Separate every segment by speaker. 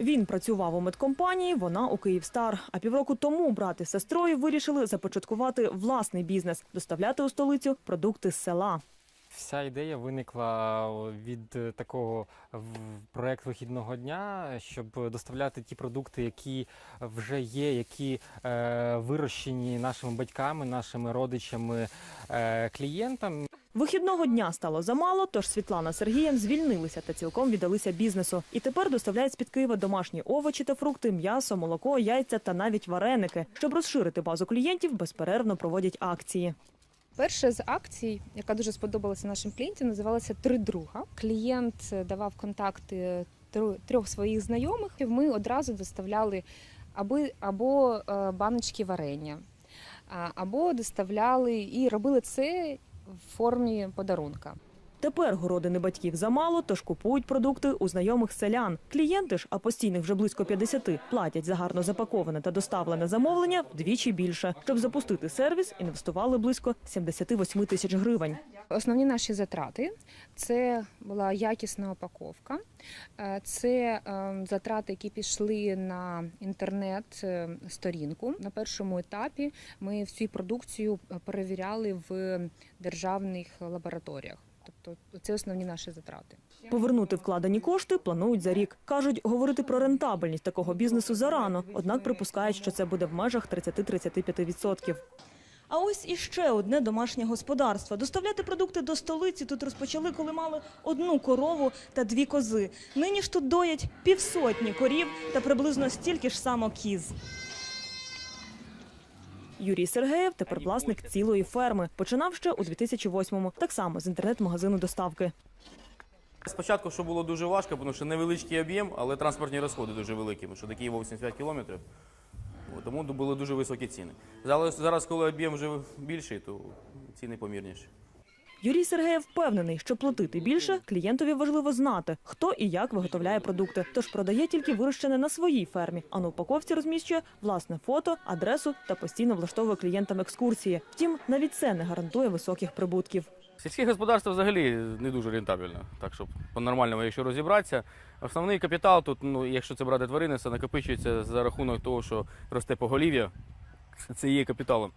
Speaker 1: Він працював у медкомпанії, вона у Київстар. А півроку тому брат із сестрою вирішили започаткувати власний бізнес, доставляти у столицю продукти з села.
Speaker 2: Вся ідея виникла від е, такого проект вихідного дня, щоб доставляти ті продукти, які вже є, які е, вирощені нашими батьками, нашими родичами, е, клієнтам.
Speaker 1: Вихідного дня стало замало, тож Світлана з Сергієм звільнилися та цілком віддалися бізнесу. І тепер доставляють з під Києва домашні овочі та фрукти, м'ясо, молоко, яйця та навіть вареники. Щоб розширити базу клієнтів, безперервно проводять акції.
Speaker 3: Перша з акцій, яка дуже сподобалася нашим клієнтам, називалася Три друга. Клієнт е, давав контакти трьох- своїх знайомих, і ми одразу доставляли аби або е, баночки варення, або доставляли і робили це в формі подарунка.
Speaker 1: Тепер городини батьків замало, тож купують продукти у знайомих селян. Клієнти ж, а постійних вже близько 50, платять за гарно запаковане та доставлене замовлення вдвічі більше. Щоб запустити сервіс, інвестували близько 78 тисяч гривень.
Speaker 3: Основні наші затрати це була якісна упаковка, е, це е, затрати, які пішли на інтернет-сторінку. На першому етапі ми всю продукцію е, перевіряли в державних лабораторіях. Тобто це основні наші затрати.
Speaker 1: Повернути вкладені кошти планують за рік. Кажуть, говорити про рентабельність такого бізнесу зарано, однак припускають, що це буде в межах 30-35%. А ось іще одне домашнє господарство. Доставляти продукти до столиці тут розпочали, коли мали одну корову та дві кози. Нині ж тут доять півсотні корів та приблизно стільки ж само кіз. Юрій Сергеєв тепер власник цілої ферми. Починав ще у 2008-му, так само з інтернет-магазину доставки.
Speaker 4: Спочатку, що було дуже важко, тому що невеличкий об'єм, але транспортні розходи дуже великі, тому що до Києва 85 кілометрів. Тому були дуже високі ціни. Зараз, коли об'єм вже більший, то ціни помірніші.
Speaker 1: Юрій Сергеєв впевнений, що платити більше клієнтові важливо знати, хто і як виготовляє продукти. Тож продає тільки вирощене на своїй фермі, а на упаковці розміщує власне фото, адресу та постійно влаштовує клієнтам екскурсії. Втім, навіть це не гарантує високих прибутків.
Speaker 4: Сільське господарство взагалі не дуже рентабельно, так що по-нормальному, якщо розібратися. Основний капітал тут, ну, якщо це брати тваринництво, накопичується за рахунок того, що росте поголів'я. Це є капіталом.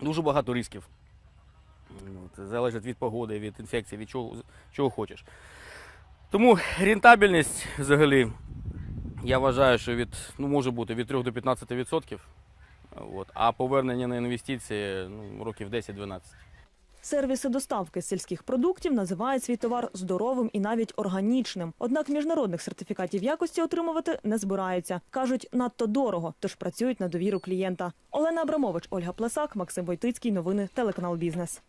Speaker 4: Дуже багато ризиків. Ну, Це залежить від погоди, від інфекції, від чого, чого хочеш. Тому рентабельність взагалі, я вважаю, що від, ну, може бути від 3 до 15%. відсотків. От. А повернення на інвестиції ну, років 10-12.
Speaker 1: Сервіси доставки сільських продуктів називають свій товар здоровим і навіть органічним. Однак міжнародних сертифікатів якості отримувати не збираються. кажуть, надто дорого, тож працюють на довіру клієнта. Олена Абрамович, Ольга Плесак, Максим Войтицький. Новини телеканал Бізнес.